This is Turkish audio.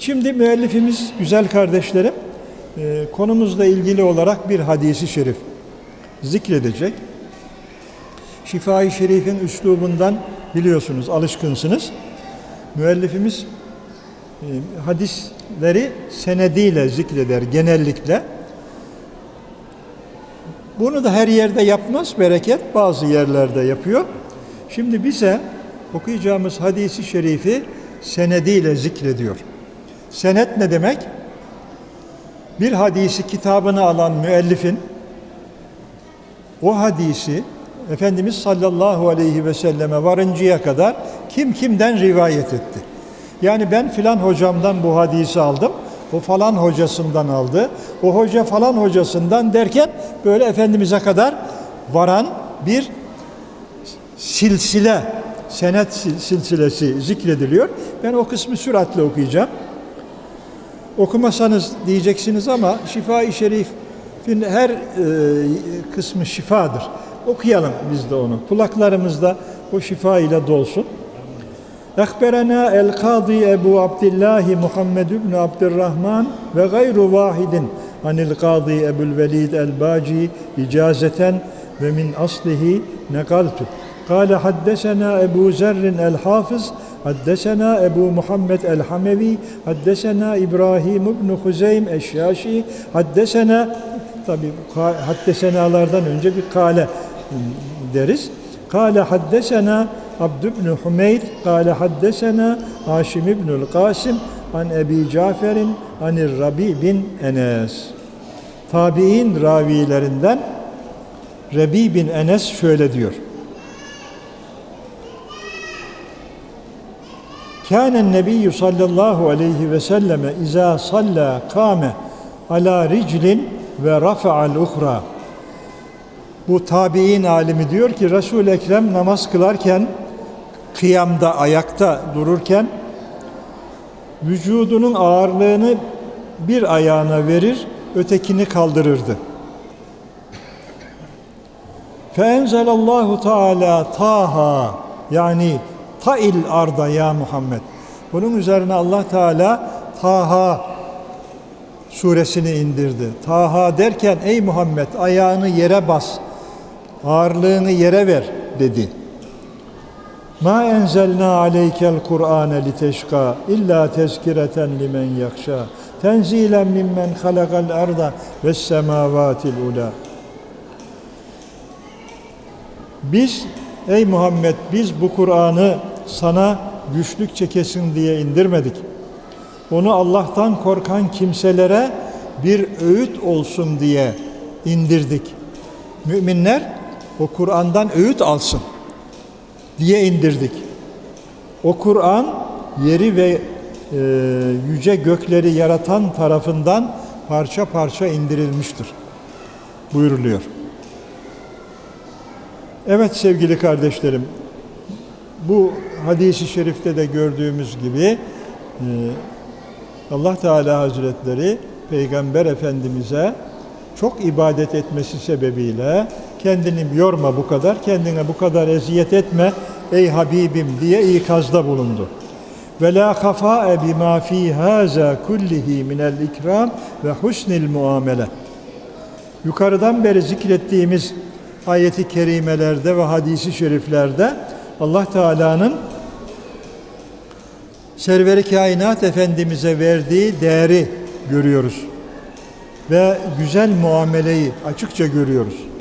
Şimdi müellifimiz güzel kardeşlerim e, konumuzla ilgili olarak bir hadisi şerif zikredecek. Şifa-i Şerif'in üslubundan biliyorsunuz, alışkınsınız. Müellifimiz e, hadisleri senediyle zikreder genellikle. Bunu da her yerde yapmaz bereket, bazı yerlerde yapıyor. Şimdi bize okuyacağımız hadisi şerifi senediyle zikrediyor. Senet ne demek? Bir hadisi kitabını alan müellifin o hadisi Efendimiz sallallahu aleyhi ve selleme varıncaya kadar kim kimden rivayet etti. Yani ben filan hocamdan bu hadisi aldım, o falan hocasından aldı, o hoca falan hocasından derken böyle Efendimiz'e kadar varan bir silsile, senet sil- silsilesi zikrediliyor. Ben o kısmı süratle okuyacağım. Okumasanız diyeceksiniz ama Şifa-i Şerif'in her e, kısmı şifadır. Okuyalım biz de onu. Kulaklarımızda o şifa ile dolsun. Ekberena el kadi Ebu Abdillahi Muhammed ibn Abdurrahman ve gayru vahidin anil kadi Ebul Velid el Baci icazeten ve min aslihi nekaltu. Kale haddesena Ebu Zerrin el Hafız حدثنا أبو محمد الحموي حدثنا إبراهيم بن خزيم الشاشي حدثنا tabi haddesenalardan önce bir kale deriz. Kale haddesena Abd ibn Humeyd kale haddesena Haşim ibnül Kasim an Ebi Cafer'in anir Rabi bin Enes. Tabi'in ravilerinden Rabi bin Enes şöyle diyor. Kânen nebiyyü sallallahu aleyhi ve selleme izâ salla kâme ala riclin ve rafa'al uhra. Bu tabi'in alimi diyor ki resul Ekrem namaz kılarken kıyamda ayakta dururken vücudunun ağırlığını bir ayağına verir, ötekini kaldırırdı. Fe enzelallahu Teala Taha yani tail arda ya Muhammed. Bunun üzerine Allah Teala Taha suresini indirdi. Taha derken ey Muhammed ayağını yere bas, ağırlığını yere ver dedi. Ma enzelna aleykel Kur'ane liteşka illa tezkireten limen yakşa tenzilen mimmen halakal arda ve semavatil ula. Biz ey Muhammed biz bu Kur'an'ı sana güçlük çekesin diye indirmedik. Onu Allah'tan korkan kimselere bir öğüt olsun diye indirdik. Müminler o Kur'an'dan öğüt alsın diye indirdik. O Kur'an yeri ve e, yüce gökleri yaratan tarafından parça parça indirilmiştir. Buyuruluyor. Evet sevgili kardeşlerim, bu hadisi şerifte de gördüğümüz gibi e, Allah Teala Hazretleri Peygamber Efendimiz'e çok ibadet etmesi sebebiyle kendini yorma bu kadar, kendine bu kadar eziyet etme ey Habibim diye ikazda bulundu. Ve la khafae bima fi haza kullihi minel ikram ve husnil muamele. Yukarıdan beri zikrettiğimiz ayeti kerimelerde ve hadisi şeriflerde Allah Teala'nın Server-i Kainat Efendimiz'e verdiği değeri görüyoruz. Ve güzel muameleyi açıkça görüyoruz.